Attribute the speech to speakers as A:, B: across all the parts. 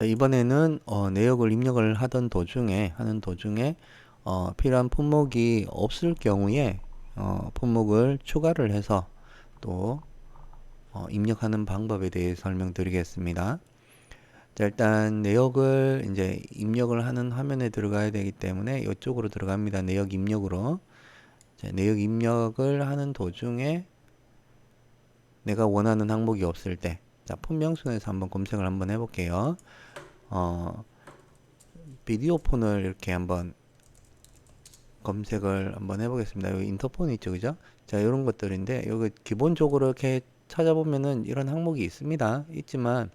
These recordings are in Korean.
A: 자, 이번에는 어, 내역을 입력을 하던 도중에 하는 도중에 어, 필요한 품목이 없을 경우에 어, 품목을 추가를 해서 또 어, 입력하는 방법에 대해 설명드리겠습니다. 자, 일단 내역을 이제 입력을 하는 화면에 들어가야 되기 때문에 이쪽으로 들어갑니다. 내역 입력으로. 자, 내역 입력을 하는 도중에 내가 원하는 항목이 없을 때, 자, 폰명순에서 한번 검색을 한번 해볼게요. 어, 비디오 폰을 이렇게 한번 검색을 한번 해보겠습니다. 여기 인터폰이 있죠, 그죠? 자, 이런 것들인데, 여기 기본적으로 이렇게 찾아보면은 이런 항목이 있습니다. 있지만,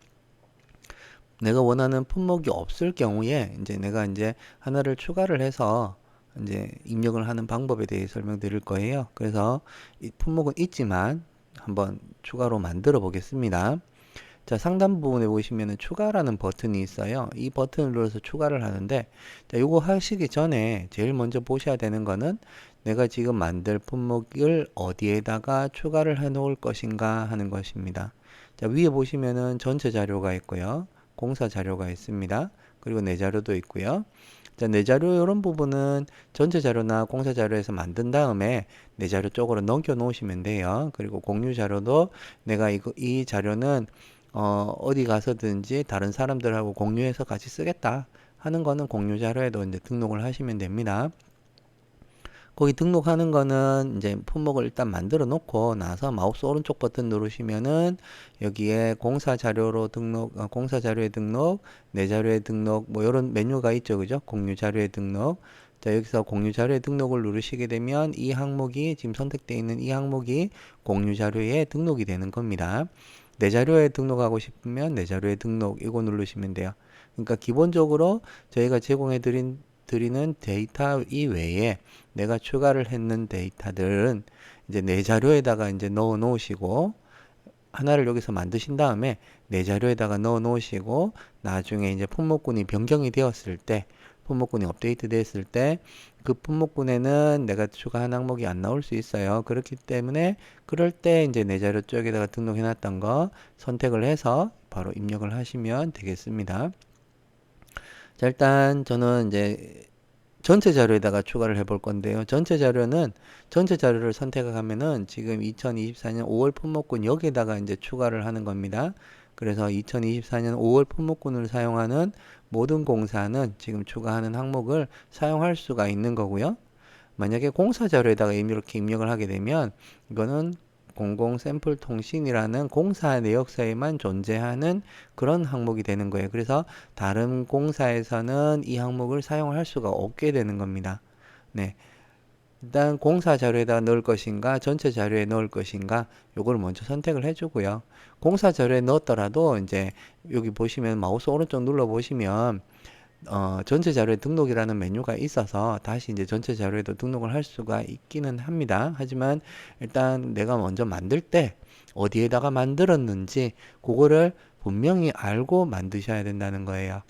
A: 내가 원하는 품목이 없을 경우에, 이제 내가 이제 하나를 추가를 해서, 이제 입력을 하는 방법에 대해 설명드릴 거예요. 그래서 이 품목은 있지만, 한번 추가로 만들어 보겠습니다. 자, 상단 부분에 보시면은 추가라는 버튼이 있어요. 이 버튼을 눌러서 추가를 하는데, 자, 요거 하시기 전에 제일 먼저 보셔야 되는 거는 내가 지금 만들 품목을 어디에다가 추가를 해 놓을 것인가 하는 것입니다. 자, 위에 보시면은 전체 자료가 있고요. 공사 자료가 있습니다. 그리고 내 자료도 있고요. 자, 내 자료 이런 부분은 전체 자료나 공사 자료에서 만든 다음에 내 자료 쪽으로 넘겨 놓으시면 돼요. 그리고 공유 자료도 내가 이거 이 자료는 어, 어디 가서든지 다른 사람들하고 공유해서 같이 쓰겠다 하는 거는 공유 자료에도 이제 등록을 하시면 됩니다. 거기 등록하는 거는 이제 품목을 일단 만들어 놓고 나서 마우스 오른쪽 버튼 누르시면은 여기에 공사 자료로 등록, 어, 공사 자료에 등록, 내 자료에 등록, 뭐 이런 메뉴가 있죠. 그죠? 공유 자료에 등록. 자, 여기서 공유 자료에 등록을 누르시게 되면 이 항목이 지금 선택되어 있는 이 항목이 공유 자료에 등록이 되는 겁니다. 내 자료에 등록하고 싶으면 내 자료에 등록 이거 누르시면 돼요. 그러니까 기본적으로 저희가 제공해 드린 드리는 데이터 이외에 내가 추가를 했는 데이터들은 이제 내 자료에다가 이제 넣어 놓으시고 하나를 여기서 만드신 다음에 내 자료에다가 넣어 놓으시고 나중에 이제 품목군이 변경이 되었을 때 품목군이 업데이트 됐을 때 그 품목군에는 내가 추가한 항목이 안 나올 수 있어요. 그렇기 때문에 그럴 때 이제 내 자료 쪽에다가 등록해 놨던 거 선택을 해서 바로 입력을 하시면 되겠습니다. 자, 일단 저는 이제 전체 자료에다가 추가를 해 볼 건데요. 전체 자료는 전체 자료를 선택하면은 지금 2024년 5월 품목군 여기에다가 이제 추가를 하는 겁니다. 그래서 2024년 5월 품목군을 사용하는 모든 공사는 지금 추가하는 항목을 사용할 수가 있는 거고요. 만약에 공사 자료에다가 이렇게 입력을 하게 되면 이거는 공공 샘플 통신이라는 공사 내역사에만 존재하는 그런 항목이 되는 거예요. 그래서 다른 공사에서는 이 항목을 사용할 수가 없게 되는 겁니다. 네. 일단 공사 자료에다 넣을 것인가 전체 자료에 넣을 것인가 요걸 먼저 선택을 해주고요 공사 자료에 넣었더라도 이제 여기 보시면 마우스 오른쪽 눌러 보시면 어, 전체 자료에 등록이라는 메뉴가 있어서 다시 이제 전체 자료에도 등록을 할 수가 있기는 합니다. 하지만 일단 내가 먼저 만들 때 어디에다가 만들었는지 그거를 분명히 알고 만드셔야 된다는 거예요.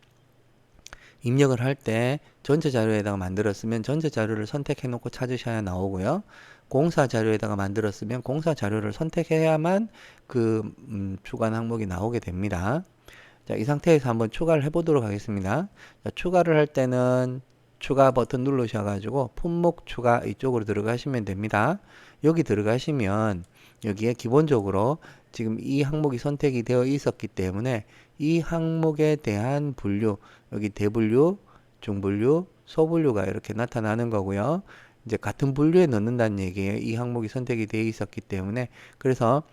A: 입력을 할 때 전체 자료에다가 만들었으면 전체 자료를 선택해 놓고 찾으셔야 나오고요. 공사 자료에다가 만들었으면 공사 자료를 선택해야만 그 음, 주간 항목이 나오게 됩니다. 자, 이 상태에서 한번 추가를 해 보도록 하겠습니다. 자, 추가를 할 때는 추가 버튼 누르셔 가지고 품목 추가 이쪽으로 들어가시면 됩니다. 여기 들어가시면 여기에 기본적으로 지금 이 항목이 선택이 되어 있었기 때문에 이 항목에 대한 분류 여기 대분류, 중분류, 소분류가 이렇게 나타나는 거고요. 이제 같은 분류에 넣는다는 얘기예요. 이 항목이 선택이 되어 있었기 때문에 그래서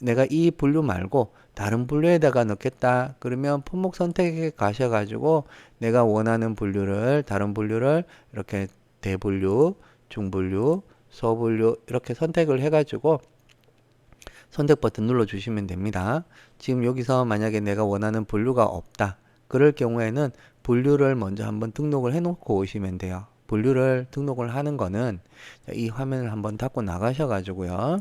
A: 내가 이 분류 말고 다른 분류에다가 넣겠다 그러면 품목 선택에 가셔 가지고 내가 원하는 분류를 다른 분류를 이렇게 대분류, 중분류, 소분류 이렇게 선택을 해가지고 선택 버튼 눌러 주시면 됩니다. 지금 여기서 만약에 내가 원하는 분류가 없다. 그럴 경우에는 분류를 먼저 한번 등록을 해 놓고 오시면 돼요. 분류를 등록을 하는 거는 이 화면을 한번 닫고 나가셔 가지고요.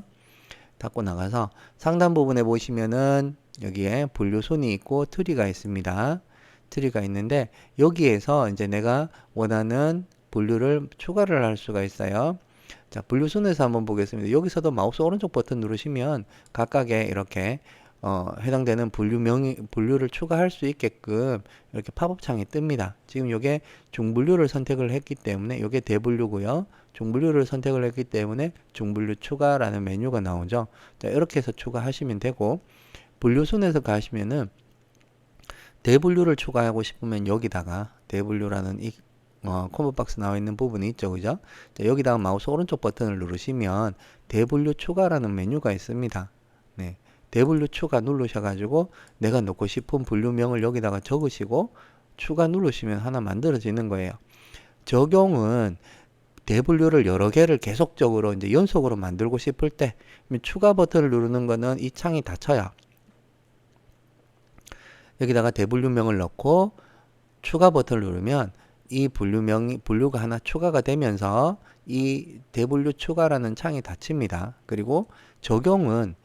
A: 닫고 나가서 상단 부분에 보시면은 여기에 분류 손이 있고 트리가 있습니다. 트리가 있는데 여기에서 이제 내가 원하는 분류를 추가를 할 수가 있어요. 자, 분류 순에서 한번 보겠습니다. 여기서도 마우스 오른쪽 버튼 누르시면 각각의 이렇게 어, 해당되는 분류명이 분류를 추가할 수 있게끔 이렇게 팝업 창이 뜹니다. 지금 이게 중분류를 선택을 했기 때문에 이게 대분류고요. 중분류를 선택을 했기 때문에 중분류 추가라는 메뉴가 나오죠. 자, 이렇게 해서 추가하시면 되고 분류 순에서 가시면은 대분류를 추가하고 싶으면 여기다가 대분류라는 이 어, 콤보 박스 나와 있는 부분이 있죠. 그죠? 자, 여기다가 마우스 오른쪽 버튼을 누르시면 대분류 추가라는 메뉴가 있습니다. 네. 대분류 추가 누르셔가지고 내가 넣고 싶은 분류명을 여기다가 적으시고 추가 누르시면 하나 만들어지는 거예요. 적용은 대분류를 여러 개를 계속적으로 이제 연속으로 만들고 싶을 때 추가 버튼을 누르는 거는 이 창이 닫혀요. 여기다가 대분류명을 넣고 추가 버튼을 누르면 이 분류명이 분류가 하나 추가가 되면서 이 대분류 추가라는 창이 닫힙니다. 그리고 적용은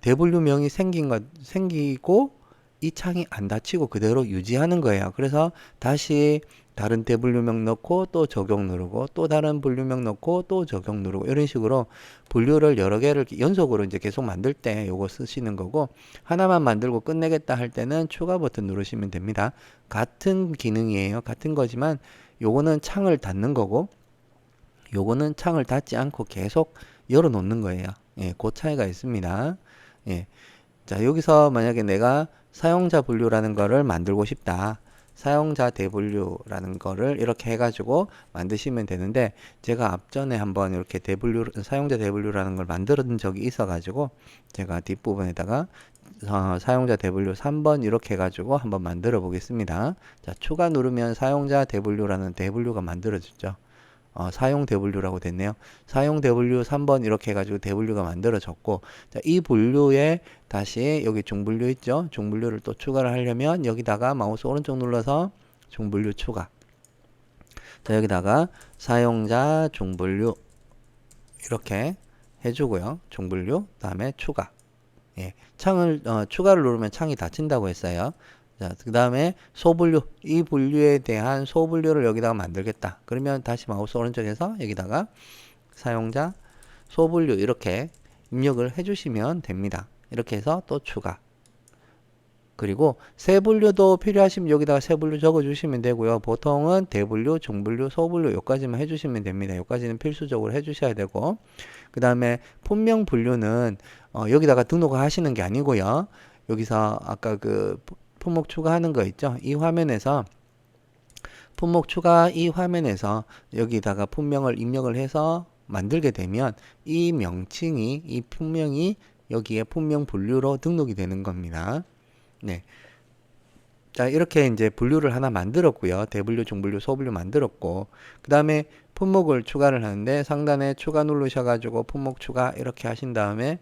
A: 대분류명이 생긴 것 생기고 이 창이 안 닫히고 그대로 유지하는 거예요. 그래서 다시 다른 대분류명 넣고 또 적용 누르고 또 다른 분류명 넣고 또 적용 누르고 이런 식으로 분류를 여러 개를 연속으로 이제 계속 만들 때 요거 쓰시는 거고 하나만 만들고 끝내겠다 할 때는 추가 버튼 누르시면 됩니다. 같은 기능이에요. 같은 거지만 요거는 창을 닫는 거고 요거는 창을 닫지 않고 계속 열어 놓는 거예요. 예, 그 차이가 있습니다. 예. 자, 여기서 만약에 내가 사용자 분류라는 거를 만들고 싶다. 사용자 대분류라는 거를 이렇게 해가지고 만드시면 되는데 제가 앞전에 한번 이렇게 대분류 사용자 대분류라는 걸 만들었던 적이 있어가지고 제가 뒷부분에다가 어, 사용자 대분류 3번 이렇게 해가지고 한번 만들어 보겠습니다. 자 추가 누르면 사용자 대분류라는 대분류가 만들어졌죠. 어, 사용 대분류라고 됐네요. 사용 대분류 3번 이렇게 해가지고 대분류가 만들어졌고 자, 이 분류에 다시 여기 중분류 있죠. 중분류를 또 추가를 하려면 여기다가 마우스 오른쪽 눌러서 중분류 추가 자 여기다가 사용자 중분류 이렇게 해주고요. 중분류 다음에 추가 예, 창을 어, 추가를 누르면 창이 닫힌다고 했어요. 자, 그 다음에 소분류. 이 분류에 대한 소분류를 여기다가 만들겠다. 그러면 다시 마우스 오른쪽에서 여기다가 사용자 소분류 이렇게 입력을 해주시면 됩니다. 이렇게 해서 또 추가. 그리고 세 분류도 필요하시면 여기다가 세 분류 적어주시면 되고요. 보통은 대분류, 중분류, 소분류 여기까지만 해주시면 됩니다. 여기까지는 필수적으로 해주셔야 되고 그 다음에 품명 분류는 어, 여기다가 등록을 하시는 게 아니고요. 여기서 아까 그 품목 추가하는 거 있죠? 이 화면에서 품목 추가 이 화면에서 여기다가 품명을 입력을 해서 만들게 되면 이 명칭이 이 품명이 여기에 품명 분류로 등록이 되는 겁니다. 네. 자, 이렇게 이제 분류를 하나 만들었고요. 대분류, 중분류, 소분류 만들었고, 그 다음에 품목을 추가를 하는데 상단에 추가 누르셔가지고 품목 추가 이렇게 하신 다음에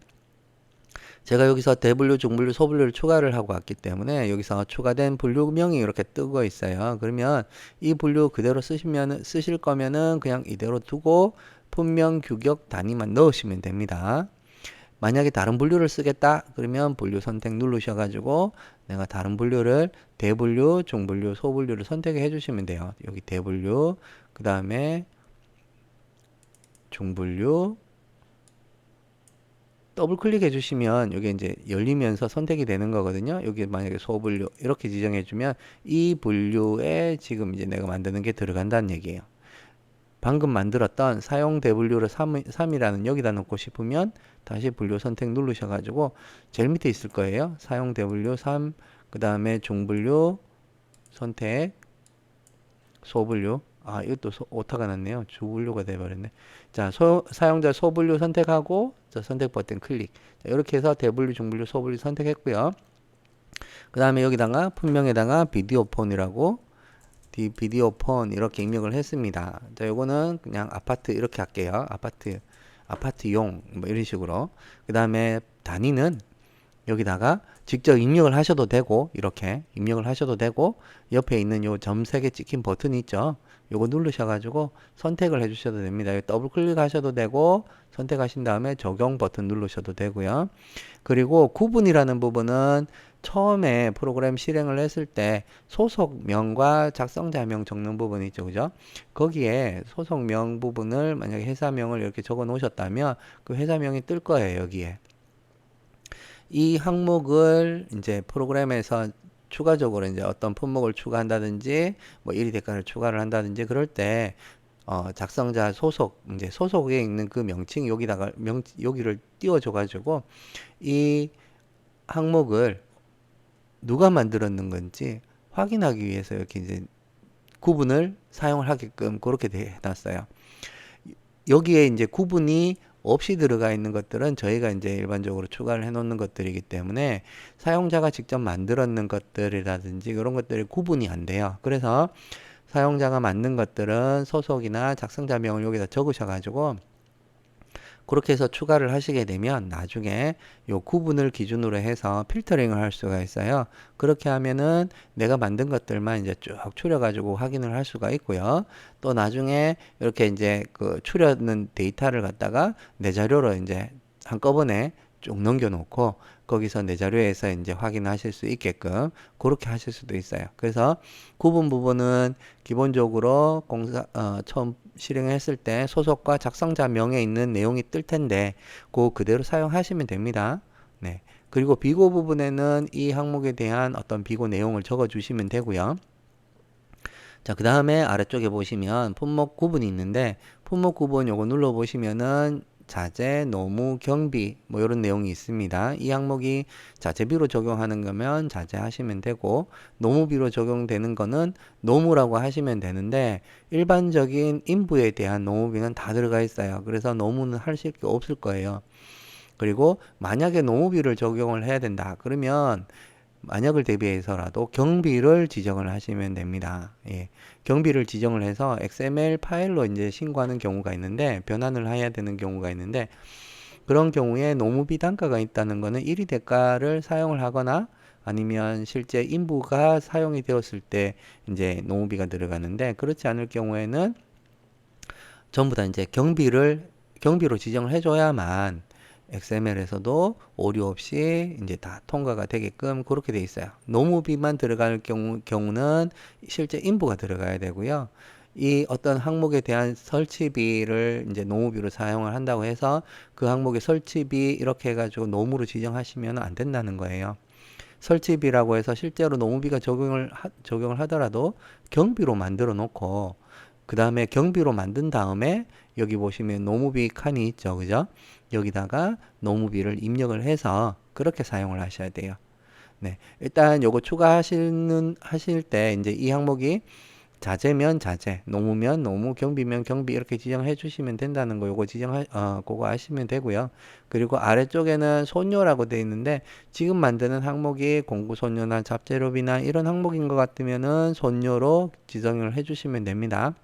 A: 제가 여기서 대분류, 중분류, 소분류를 추가를 하고 왔기 때문에 여기서 추가된 분류명이 이렇게 뜨고 있어요. 그러면 이 분류 그대로 쓰시면 쓰실 거면은 그냥 이대로 두고 분명 규격 단위만 넣으시면 됩니다. 만약에 다른 분류를 쓰겠다 그러면 분류 선택 누르셔 가지고 내가 다른 분류를 대분류, 중분류, 소분류를 선택해 주시면 돼요. 여기 대분류, 그 다음에 중분류, 더블 클릭해 주시면 여기 이제 열리면서 선택이 되는 거거든요. 여기 만약에 소분류 이렇게 지정해 주면 이 분류에 지금 이제 내가 만드는 게 들어간다는 얘기예요. 방금 만들었던 사용 대분류를 3, 3이라는 여기다 넣고 싶으면 다시 분류 선택 누르셔 가지고 제일 밑에 있을 거예요. 사용 대분류 3, 그 다음에 중분류 선택, 소분류. 아, 이것도 소, 오타가 났네요. 주분류가 돼버렸네. 자, 소, 사용자 소분류 선택하고 자, 선택 버튼 클릭. 자, 이렇게 해서 대분류, 중분류, 소분류 선택했고요. 그 다음에 여기다가 분명에다가 비디오 폰이라고 비디오 폰 이렇게 입력을 했습니다. 자, 요거는 그냥 아파트 이렇게 할게요. 아파트, 아파트용 뭐 이런 식으로. 그 다음에 단위는 여기다가 직접 입력을 하셔도 되고 이렇게 입력을 하셔도 되고 옆에 있는 요점세개 찍힌 버튼이 있죠. 요거 누르셔가지고 선택을 해주셔도 됩니다. 더블 클릭하셔도 되고 선택하신 다음에 적용 버튼 누르셔도 되고요. 그리고 구분이라는 부분은 처음에 프로그램 실행을 했을 때 소속명과 작성자명 적는 부분이 있죠. 그죠? 거기에 소속명 부분을 만약에 회사명을 이렇게 적어 놓으셨다면 그 회사명이 뜰 거예요. 여기에. 이 항목을 이제 프로그램에서 추가적으로 이제 어떤 품목을 추가한다든지 뭐 1위 대가를 추가를 한다든지 그럴 때 어, 작성자 소속 이제 소속에 있는 그 명칭 여기다가 명 여기를 띄워줘 가지고 이 항목을 누가 만들었는 건지 확인하기 위해서 이렇게 이제 구분을 사용을 하게끔 그렇게 돼 놨어요. 여기에 이제 구분이 없이 들어가 있는 것들은 저희가 이제 일반적으로 추가를 해 놓는 것들이기 때문에 사용자가 직접 만들었는 것들이라든지 그런 것들이 구분이 안 돼요. 그래서 사용자가 만든 것들은 소속이나 작성자명을 여기다 적으셔 가지고 그렇게 해서 추가를 하시게 되면 나중에 요 구분을 기준으로 해서 필터링을 할 수가 있어요. 그렇게 하면은 내가 만든 것들만 이제 쭉 추려 가지고 확인을 할 수가 있고요. 또 나중에 이렇게 이제 그 추려는 데이터를 갖다가 내 자료로 이제 한꺼번에 쭉 넘겨 놓고 거기서 내 자료에서 이제 확인하실 수 있게끔 그렇게 하실 수도 있어요. 그래서 구분 부분은 기본적으로 공사 어, 처음 실행했을 때 소속과 작성자 명에 있는 내용이 뜰 텐데 그 그대로 사용하시면 됩니다. 네. 그리고 비고 부분에는 이 항목에 대한 어떤 비고 내용을 적어 주시면 되고요. 자, 그 다음에 아래쪽에 보시면 품목 구분이 있는데 품목 구분 요거 눌러 보시면은 자재, 노무, 경비 뭐 이런 내용이 있습니다. 이 항목이 자재비로 적용하는 거면 자재 하시면 되고 노무비로 적용되는 거는 노무라고 하시면 되는데 일반적인 인부에 대한 노무비는 다 들어가 있어요. 그래서 노무는 하실 게 없을 거예요. 그리고 만약에 노무비를 적용을 해야 된다. 그러면 만약을 대비해서라도 경비를 지정을 하시면 됩니다. 예. 경비를 지정을 해서 XML 파일로 이제 신고하는 경우가 있는데 변환을 해야 되는 경우가 있는데 그런 경우에 노무비 단가가 있다는 거는 1위 대가를 사용을 하거나 아니면 실제 인부가 사용이 되었을 때 이제 노무비가 들어가는데 그렇지 않을 경우에는 전부 다 이제 경비를 경비로 지정을 해줘야만 XML에서도 오류 없이 이제 다 통과가 되게끔 그렇게 돼 있어요. 노무비만 들어갈 경우, 경우는 실제 인부가 들어가야 되고요. 이 어떤 항목에 대한 설치비를 이제 노무비로 사용을 한다고 해서 그 항목의 설치비 이렇게 해가지고 노무로 지정하시면 안 된다는 거예요. 설치비라고 해서 실제로 노무비가 적용을 하, 적용을 하더라도 경비로 만들어 놓고 그 다음에 경비로 만든 다음에 여기 보시면 노무비 칸이 있죠. 그죠? 여기다가 노무비를 입력을 해서 그렇게 사용을 하셔야 돼요. 네. 일단 요거 추가하시는 하실 때 이제 이 항목이 자재면 자재, 노무면 노무, 경비면 경비 이렇게 지정해 주시면 된다는 거 요거 지정하 어 그거 하시면 되고요. 그리고 아래쪽에는 손료라고 돼 있는데 지금 만드는 항목이 공구 손료나 잡재료비나 이런 항목인 것 같으면은 손료로 지정을 해 주시면 됩니다.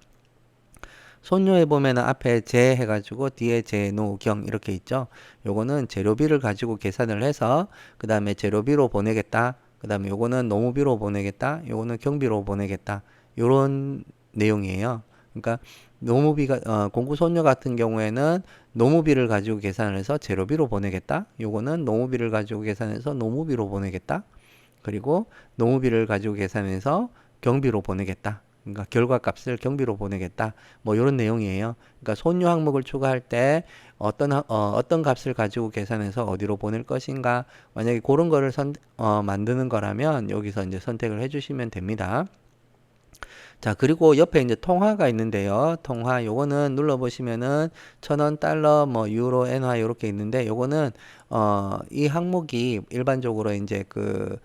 A: 손료에 보면은 앞에 재 해가지고 뒤에 재, 노, 경 이렇게 있죠. 요거는 재료비를 가지고 계산을 해서 그 다음에 재료비로 보내겠다. 그 다음에 요거는 노무비로 보내겠다. 요거는 경비로 보내겠다. 요런 내용이에요. 그러니까 노무비가 어, 공구 손료 같은 경우에는 노무비를 가지고 계산을 해서 재료비로 보내겠다. 요거는 노무비를 가지고 계산해서 노무비로 보내겠다. 그리고 노무비를 가지고 계산해서 경비로 보내겠다. 그러니까 결과 값을 경비로 보내겠다. 뭐 이런 내용이에요. 그러니까 손료 항목을 추가할 때 어떤 어, 어떤 값을 가지고 계산해서 어디로 보낼 것인가. 만약에 그런 거를 선, 어, 만드는 거라면 여기서 이제 선택을 해주시면 됩니다. 자, 그리고 옆에 이제 통화가 있는데요. 통화 요거는 눌러 보시면은 천 원, 달러, 뭐 유로, 엔화 이렇게 있는데 요거는 어, 이 항목이 일반적으로 이제 그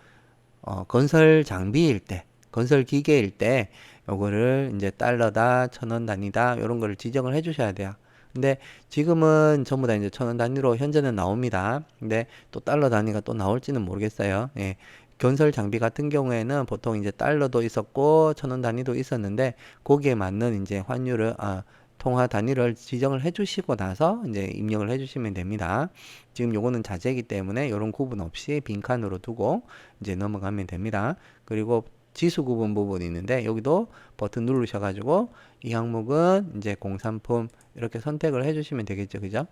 A: 어, 건설 장비일 때, 건설 기계일 때 요거를 이제 달러다, 천 원 단위다, 요런 거를 지정을 해 주셔야 돼요. 근데 지금은 전부 다 이제 천 원 단위로 현재는 나옵니다. 근데 또 달러 단위가 또 나올지는 모르겠어요. 예. 건설 장비 같은 경우에는 보통 이제 달러도 있었고 천 원 단위도 있었는데 거기에 맞는 이제 환율을 아 통화 단위를 지정을 해 주시고 나서 이제 입력을 해 주시면 됩니다. 지금 요거는 자재이기 때문에 이런 구분 없이 빈칸으로 두고 이제 넘어가면 됩니다. 그리고 지수 구분 부분이 있는데 여기도 버튼 누르셔가지고 이 항목은 이제 공산품 이렇게 선택을 해주시면 되겠죠, 그죠?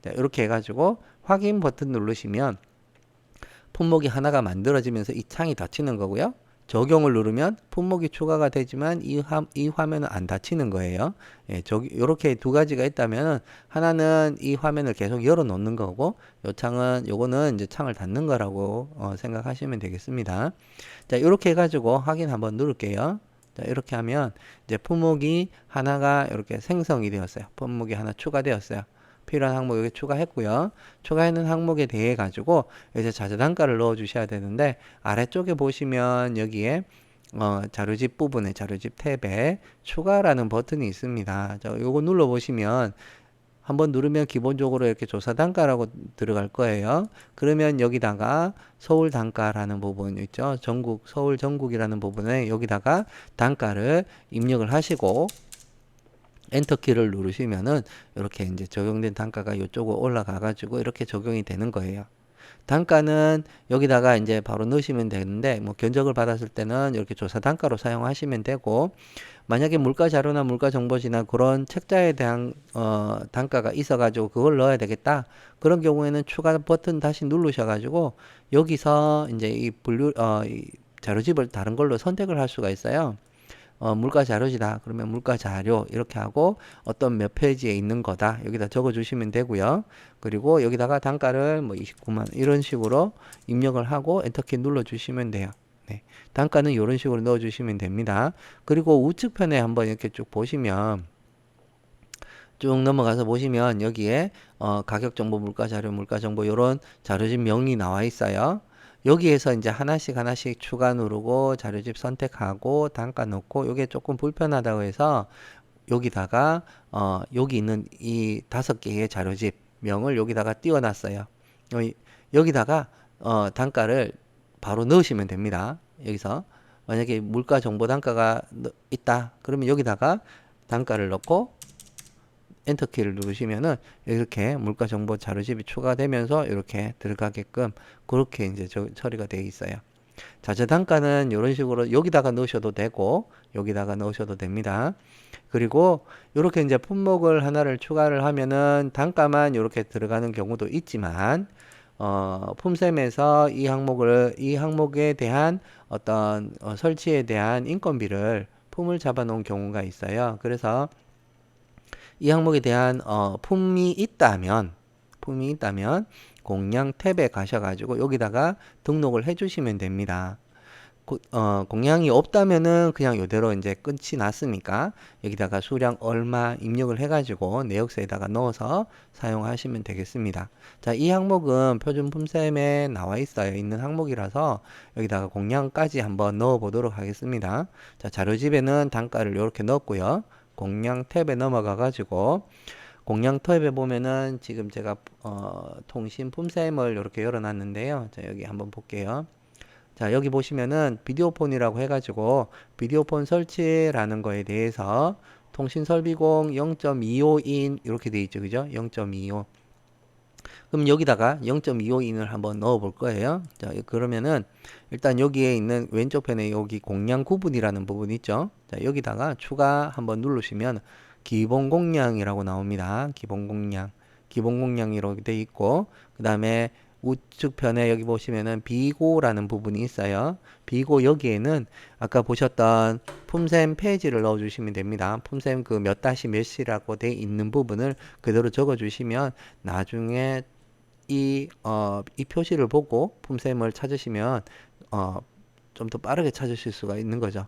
A: 자, 이렇게 해가지고 확인 버튼 누르시면 품목이 하나가 만들어지면서 이 창이 닫히는 거고요. 적용을 누르면 품목이 추가가 되지만 이, 화, 이 화면은 안 닫히는 거예요. 예, 저, 요렇게 두 가지가 있다면 하나는 이 화면을 계속 열어 놓는 거고 요 창은 요거는 이제 창을 닫는 거라고 어, 생각하시면 되겠습니다. 자, 이렇게 해 가지고 확인 한번 누를게요. 자, 이렇게 하면 이제 품목이 하나가 이렇게 생성이 되었어요. 품목이 하나 추가되었어요. 필요한 항목 여기 추가했고요. 추가했는 항목에 대해 가지고 이제 자재 단가를 넣어 주셔야 되는데 아래쪽에 보시면 여기에 어, 자료집 부분에 자료집 탭에 추가라는 버튼이 있습니다. 자, 요거 눌러 보시면 한번 누르면 기본적으로 이렇게 조사 단가라고 들어갈 거예요. 그러면 여기다가 서울 단가라는 부분 있죠. 전국 서울 전국이라는 부분에 여기다가 단가를 입력을 하시고 엔터 키를 누르시면은 이렇게 이제 적용된 단가가 이쪽으로 올라가 가지고 이렇게 적용이 되는 거예요. 단가는 여기다가 이제 바로 넣으시면 되는데 뭐 견적을 받았을 때는 이렇게 조사 단가로 사용하시면 되고 만약에 물가 자료나 물가 정보지나 그런 책자에 대한 어 단가가 있어 가지고 그걸 넣어야 되겠다. 그런 경우에는 추가 버튼 다시 누르셔 가지고 여기서 이제 이 분류 어이 자료집을 다른 걸로 선택을 할 수가 있어요. 어, 물가 자료지다. 그러면 물가 자료 이렇게 하고 어떤 몇 페이지에 있는 거다. 여기다 적어 주시면 되고요. 그리고 여기다가 단가를 뭐 29만 이런 식으로 입력을 하고 엔터키 눌러 주시면 돼요. 네. 단가는 이런 식으로 넣어 주시면 됩니다. 그리고 우측편에 한번 이렇게 쭉 보시면 쭉 넘어가서 보시면 여기에 어, 가격 정보, 물가 자료, 물가 정보 이런 자료집 명이 나와 있어요. 여기에서 이제 하나씩 하나씩 추가 누르고 자료집 선택하고 단가 넣고 이게 조금 불편하다고 해서 여기다가 어 여기 있는 이 다섯 개의 자료집 명을 여기다가 띄워놨어요. 여기다가 어 단가를 바로 넣으시면 됩니다. 여기서 만약에 물가 정보 단가가 있다 그러면 여기다가 단가를 넣고 엔터키를 누르시면은 이렇게 물가 정보 자료집이 추가되면서 이렇게 들어가게끔 그렇게 이제 저, 처리가 되어 있어요. 자재 단가는 이런 식으로 여기다가 넣으셔도 되고 여기다가 넣으셔도 됩니다. 그리고 이렇게 이제 품목을 하나를 추가를 하면은 단가만 이렇게 들어가는 경우도 있지만 어, 품셈에서 이 항목을 이 항목에 대한 어떤 어, 설치에 대한 인건비를 품을 잡아 놓은 경우가 있어요. 그래서 이 항목에 대한 어, 품이 있다면 품이 있다면 공량 탭에 가셔가지고 여기다가 등록을 해주시면 됩니다. 고, 어, 공량이 없다면은 그냥 이대로 이제 끝이 났으니까 여기다가 수량 얼마 입력을 해가지고 내역서에다가 넣어서 사용하시면 되겠습니다. 자, 이 항목은 표준 품셈에 나와 있어요. 있는 항목이라서 여기다가 공량까지 한번 넣어 보도록 하겠습니다. 자, 자료집에는 단가를 이렇게 넣었고요. 공량 탭에 넘어가 가지고 공량 탭에 보면은 지금 제가 어, 통신 품셈을 이렇게 열어놨는데요. 자 여기 한번 볼게요. 자 여기 보시면은 비디오폰이라고 해가지고 비디오폰 설치라는 거에 대해서 통신설비공 0.25인 이렇게 돼 있죠, 그죠? 0.25 그럼 여기다가 0.25인을 한번 넣어 볼 거예요. 자, 그러면은 일단 여기에 있는 왼쪽 편에 여기 공량 구분이라는 부분 있죠. 자, 여기다가 추가 한번 누르시면 기본 공량이라고 나옵니다. 기본 공량. 기본 공량이 이렇게 돼 있고 그다음에 우측 편에 여기 보시면은 비고라는 부분이 있어요. 비고 여기에는 아까 보셨던 품셈 페이지를 넣어 주시면 됩니다. 품셈 그 몇 다시 몇이라고 돼 있는 부분을 그대로 적어 주시면 나중에 이, 어, 이 표시를 보고 품셈을 찾으시면 어, 좀 더 빠르게 찾으실 수가 있는 거죠.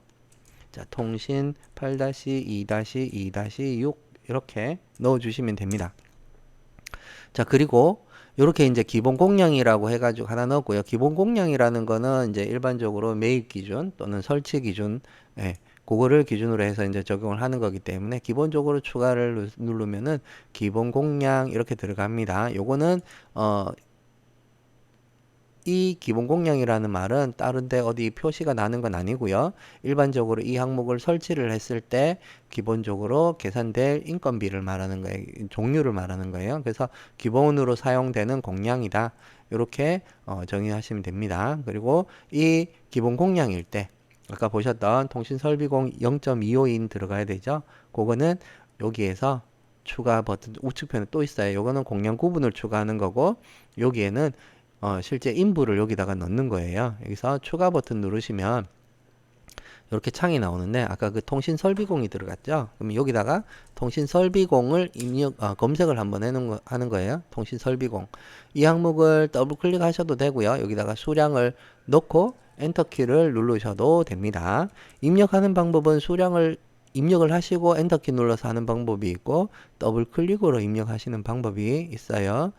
A: 자, 통신 8-2-2-6 이렇게 넣어 주시면 됩니다. 자, 그리고 이렇게 이제 기본 공량이라고 해가지고 하나 넣었고요. 기본 공량이라는 거는 이제 일반적으로 매입 기준 또는 설치 기준, 예, 그거를 기준으로 해서 이제 적용을 하는 거기 때문에 기본적으로 추가를 누르면은 기본 공량 이렇게 들어갑니다. 요거는 어, 이 기본 공량이라는 말은 다른데 어디 표시가 나는 건 아니고요. 일반적으로 이 항목을 설치를 했을 때 기본적으로 계산될 인건비를 말하는 거예요. 종류를 말하는 거예요. 그래서 기본으로 사용되는 공량이다. 이렇게 어, 정의하시면 됩니다. 그리고 이 기본 공량일 때 아까 보셨던 통신 설비공 0.25인 들어가야 되죠. 그거는 여기에서 추가 버튼 우측편에 또 있어요. 요거는 공량 구분을 추가하는 거고 여기에는 어, 실제 인부를 여기다가 넣는 거예요. 여기서 추가 버튼 누르시면 이렇게 창이 나오는데 아까 그 통신 설비공이 들어갔죠. 그러면 여기다가 통신 설비공을 입력 아, 검색을 한번 해놓은 거, 하는 거예요. 통신 설비공 이 항목을 더블 클릭하셔도 되고요. 여기다가 수량을 넣고 엔터 키를 누르셔도 됩니다. 입력하는 방법은 수량을 입력을 하시고 엔터 키 눌러서 하는 방법이 있고 더블 클릭으로 입력하시는 방법이 있어요.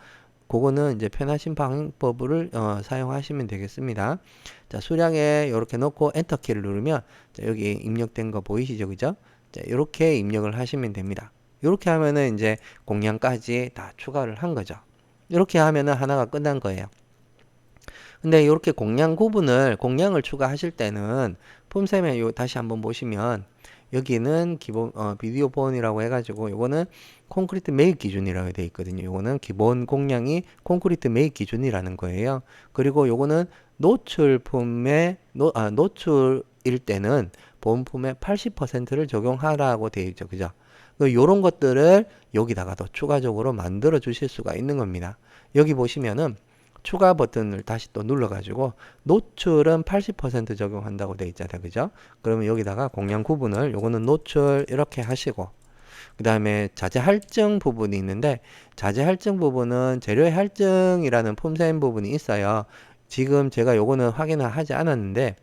A: 그거는 이제 편하신 방법을 어, 사용하시면 되겠습니다. 자, 수량에 이렇게 넣고 엔터 키를 누르면 자, 여기 입력된 거 보이시죠? 그죠? 자, 이렇게 입력을 하시면 됩니다. 이렇게 하면은 이제 공량까지 다 추가를 한 거죠. 이렇게 하면은 하나가 끝난 거예요. 근데 이렇게 공량 구분을 공량을 추가하실 때는 폼셈에 요 다시 한번 보시면 여기는 기본 어, 비디오 본이라고 해가지고 요거는 콘크리트 매입 기준이라고 되어 있거든요. 요거는 기본 공량이 콘크리트 매입 기준이라는 거예요. 그리고 요거는 노출품의 노, 아, 노출일 때는 본품의 80%를 적용하라고 되어 있죠. 그죠? 그 요런 것들을 여기다가 더 추가적으로 만들어 주실 수가 있는 겁니다. 여기 보시면은 추가 버튼을 다시 또 눌러가지고 노출은 80% 적용한다고 되어 있잖아요. 그죠? 그러면 여기다가 공량 구분을 요거는 노출 이렇게 하시고 그 다음에 자재 할증 부분이 있는데 자재 할증 부분은 재료의 할증이라는 폼셈 부분이 있어요. 지금 제가 요거는 확인을 하지 않았는데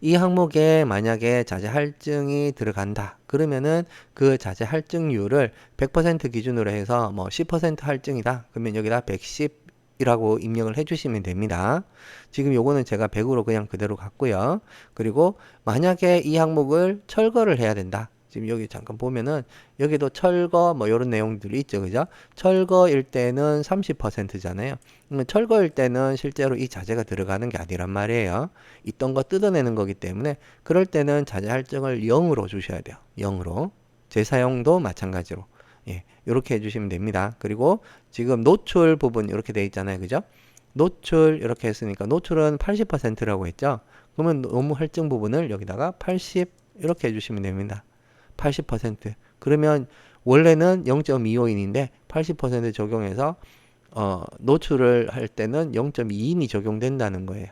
A: 이 항목에 만약에 자재 할증이 들어간다. 그러면은 그 자재 할증률을 100% 기준으로 해서 뭐 10% 할증이다. 그러면 여기다 110 이라고 입력을 해주시면 됩니다. 지금 요거는 제가 100으로 그냥 그대로 갔고요. 그리고 만약에 이 항목을 철거를 해야 된다. 지금 여기 잠깐 보면은 여기도 철거 뭐 이런 내용들이 있죠. 그죠? 철거일 때는 30%잖아요. 그러면 철거일 때는 실제로 이 자재가 들어가는 게 아니란 말이에요. 있던 거 뜯어내는 거기 때문에 그럴 때는 자재 할증을 0으로 주셔야 돼요. 0으로. 재사용도 마찬가지로. 예, 이렇게 해주시면 됩니다. 그리고 지금 노출 부분 이렇게 돼 있잖아요. 그죠? 노출 이렇게 했으니까 노출은 80%라고 했죠. 그러면 노무 할증 부분을 여기다가 80 이렇게 해주시면 됩니다. 80% 그러면 원래는 0.25인인데 80% 적용해서 어, 노출을 할 때는 0.2인이 적용된다는 거예요.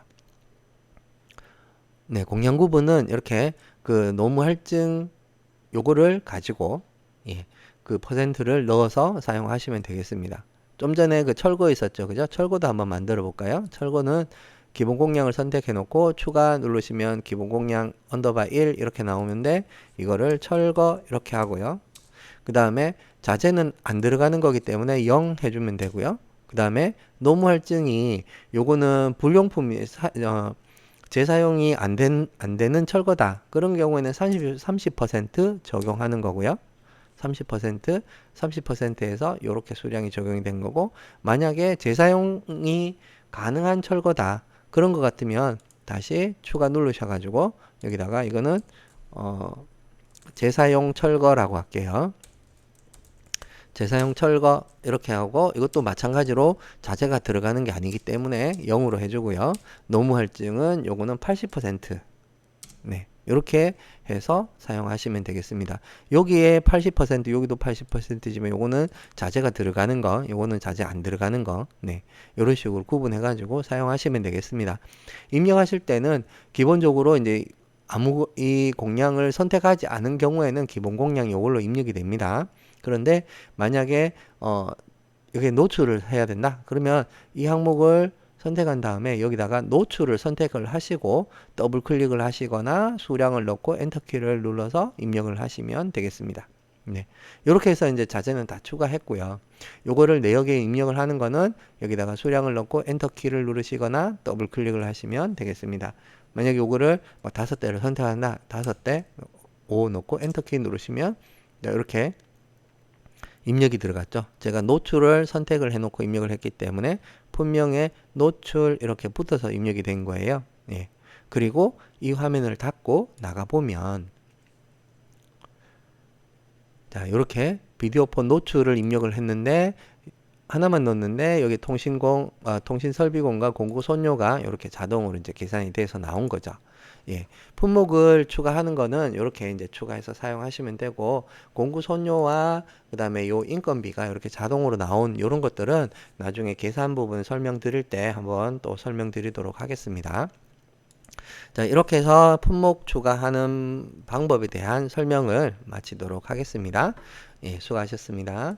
A: 네, 공량 구분은 이렇게 그 노무 할증 요거를 가지고 예, 그 퍼센트를 넣어서 사용하시면 되겠습니다. 좀 전에 그 철거 있었죠. 그죠? 철거도 한번 만들어 볼까요? 철거는 기본 공량을 선택해 놓고 추가 누르시면 기본 공량 언더바 1 이렇게 나오는데 이거를 철거 이렇게 하고요. 그 다음에 자재는 안 들어가는 거기 때문에 0 해주면 되고요. 그 다음에 노무 할증이 요거는 불용품이 사, 어, 재사용이 안, 된, 안 되는 철거다. 그런 경우에는 30, 30% 적용하는 거고요. 30% 30%에서 이렇게 수량이 적용이 된 거고 만약에 재사용이 가능한 철거다 그런 것 같으면 다시 추가 누르셔 가지고 여기다가 이거는 어 재사용 철거라고 할게요. 재사용 철거 이렇게 하고 이것도 마찬가지로 자재가 들어가는 게 아니기 때문에 0으로 해주고요. 노무 할증은 요거는 80% 네. 이렇게 해서 사용하시면 되겠습니다. 여기에 80% 여기도 80%지만 요거는 자재가 들어가는 거 요거는 자재 안 들어가는 거 네. 이런 식으로 구분해 가지고 사용하시면 되겠습니다. 입력하실 때는 기본적으로 이제 아무 이 공량을 선택하지 않은 경우에는 기본 공량 이걸로 입력이 됩니다. 그런데 만약에 어 여기 노출을 해야 된다. 그러면 이 항목을 선택한 다음에 여기다가 노출을 선택을 하시고 더블 클릭을 하시거나 수량을 넣고 엔터키를 눌러서 입력을 하시면 되겠습니다. 네. 이렇게 해서 이제 자재는 다 추가했고요. 요거를 내역에 입력을 하는 거는 여기다가 수량을 넣고 엔터키를 누르시거나 더블 클릭을 하시면 되겠습니다. 만약에 요거를 뭐 다섯 대를 선택한다. 다섯 대, 오 넣고 엔터키 누르시면 이렇게 입력이 들어갔죠. 제가 노출을 선택을 해놓고 입력을 했기 때문에 분명에 노출 이렇게 붙어서 입력이 된 거예요. 예. 그리고 이 화면을 닫고 나가보면 자 이렇게 비디오폰 노출을 입력을 했는데 하나만 넣었는데 여기 통신공 아, 통신설비공과 공구 손료가 이렇게 자동으로 이제 계산이 돼서 나온 거죠. 예, 품목을 추가하는 거는 이렇게 이제 추가해서 사용하시면 되고 공구 손료와 그다음에 요 인건비가 이렇게 자동으로 나온 이런 것들은 나중에 계산 부분 설명드릴 때 한번 또 설명드리도록 하겠습니다. 자, 이렇게 해서 품목 추가하는 방법에 대한 설명을 마치도록 하겠습니다. 예, 수고하셨습니다.